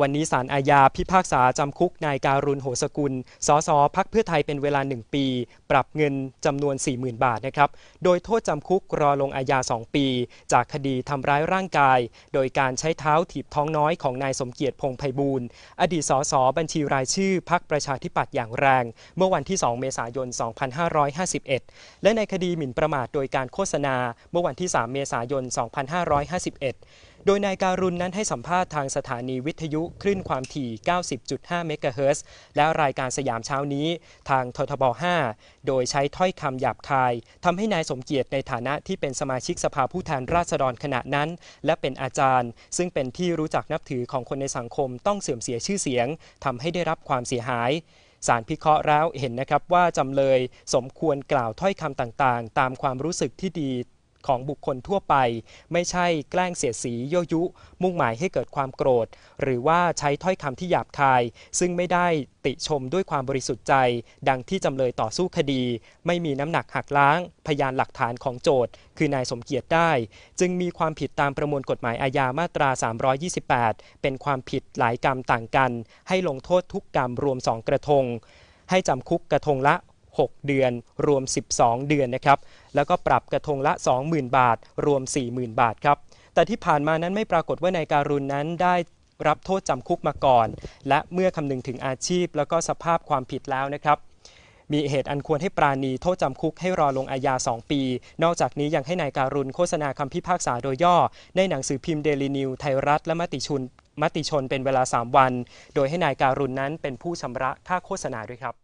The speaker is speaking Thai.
วันนี้ศาลอาญาพิพากษาจำคุกนายการุณโหสกุล สสพักเพื่อไทยเป็นเวลา 1 ปี ปรับเงินจำนวน 40,000 บาทนะครับ โดยโทษจำคุกรอลงอาญา 2 ปี จากคดีทำร้ายร่างกาย โดยการใช้เท้าถีบท้องน้อยของนายสมเกียรติพงไพบูลอดีตสสบัญชีรายชื่อพักประชาธิปัตย์อย่างแรง เมื่อวันที่ 2 เมษายน 2551 และในคดีหมิ่นประมาทโดยการโฆษณาเมื่อวันที่ 3 เมษายน 2551 โดยนายการุณนั้นให้สัมภาษณ์ทางสถานีวิทยุคลื่นความถี่ 90.5 เมกะเฮิรตซ์และรายการสยามเช้านี้ทางททบ 5 โดยใช้ถ้อยคำหยาบคายทำให้นายสมเกียรติในฐานะที่เป็นสมาชิกสภาผู้แทนราษฎรขณะนั้น และเป็นอาจารย์ ซึ่งเป็นที่รู้จักนับถือของคนในสังคมต้องเสื่อมเสียชื่อเสียงทำให้ได้รับความเสียหายสารพิเคราะห์แล้วเห็นนะครับว่าจำเลยสมควรกล่าวถ้อยคำต่างๆ ตามความรู้สึกที่ดี ของบุคคลทั่วไป ไม่ใช่แกล้งเสียดสียั่วยุ มุ่งหมายให้เกิดความโกรธ หรือว่าใช้ถ้อยคำที่หยาบคาย ซึ่งไม่ได้ติชมด้วยความบริสุทธิ์ใจ ดังที่จำเลยต่อสู้คดี ไม่มีน้ำหนักหักล้าง พยานหลักฐานของโจทย์ คือนายสมเกียรติได้ จึงมีความผิดตามประมวลกฎหมายอาญามาตรา 328 เป็นความผิดหลายกรรมต่างกัน ให้ลงโทษทุกกรรมรวม2กระทง ให้จำคุกกระทงละ 6 เดือน รวม 12 เดือนนะครับ แล้วก็ปรับกระทงละ 20,000 บาท รวม 40,000 บาทครับ แต่ที่ผ่านมานั้นไม่ปรากฏว่านายการุณนั้นได้รับโทษจำคุกมาก่อน และเมื่อคำนึงถึงอาชีพ แล้วก็สภาพความผิดแล้วนะครับมีเหตุอันควรให้ปราณีโทษจำคุกให้รอลงอาญา 2 ปี นอกจากนี้ยังให้นายการุณโฆษณาคำพิพากษาโดยย่อ ในหนังสือพิมพ์เดลีนิวไทยรัฐและมติชนมติชนเป็นเวลา 3 วัน โดยให้นายการุณนั้นเป็นผู้ชำระค่าโฆษณาด้วยครับ